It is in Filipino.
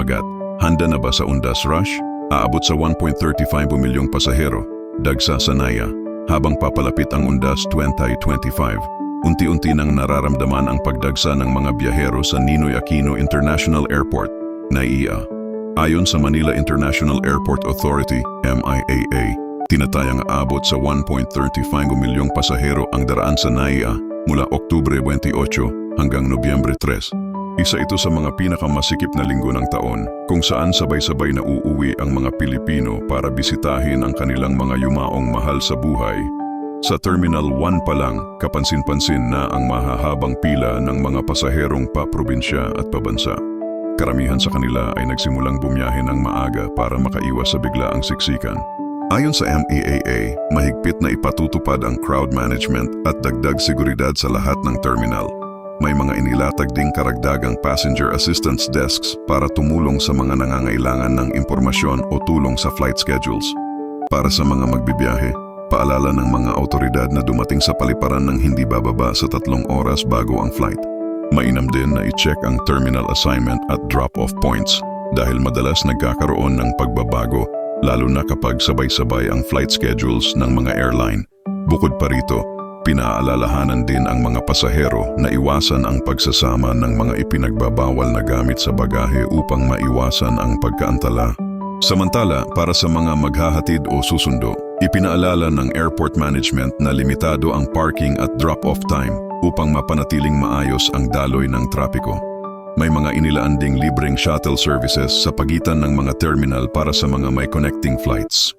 kumagat. Handa na ba sa Undas Rush? Aabot sa 1.35 milyong pasahero, dagsa sa Naya. Habang papalapit ang Undas 2025, unti-unti nang nararamdaman ang pagdagsa ng mga biyahero sa Ninoy Aquino International Airport, NAIA. Ayon sa Manila International Airport Authority, MIAA, tinatayang aabot sa 1.35 milyong pasahero ang daraan sa NAIA mula Oktubre 28 hanggang Nobyembre 3. Isa ito sa mga pinakamasikip na linggo ng taon kung saan sabay-sabay na uuwi ang mga Pilipino para bisitahin ang kanilang mga yumaong mahal sa buhay. Sa Terminal 1 pa lang, kapansin-pansin na ang mahahabang pila ng mga pasaherong pa-probinsya at pabansa. Karamihan sa kanila ay nagsimulang bumiyahe ng maaga para makaiwas sa biglaang siksikan. Ayon sa MEAA, mahigpit na ipatutupad ang crowd management at dagdag seguridad sa lahat ng terminal. May mga inilatag ding karagdagang passenger assistance desks para tumulong sa mga nangangailangan ng impormasyon o tulong sa flight schedules. Para sa mga magbibiyahe, paalala ng mga autoridad na dumating sa paliparan ng hindi bababa sa tatlong oras bago ang flight. Mainam din na i-check ang terminal assignment at drop-off points dahil madalas nagkakaroon ng pagbabago lalo na kapag sabay-sabay ang flight schedules ng mga airline. Bukod pa rito, pinaalalahanan din ang mga pasahero na iwasan ang pagsasama ng mga ipinagbabawal na gamit sa bagahe upang maiwasan ang pagkaantala. Samantala, para sa mga maghahatid o susundo, ipinaalala ng airport management na limitado ang parking at drop-off time upang mapanatiling maayos ang daloy ng trapiko. May mga inilaan ding libreng shuttle services sa pagitan ng mga terminal para sa mga may connecting flights.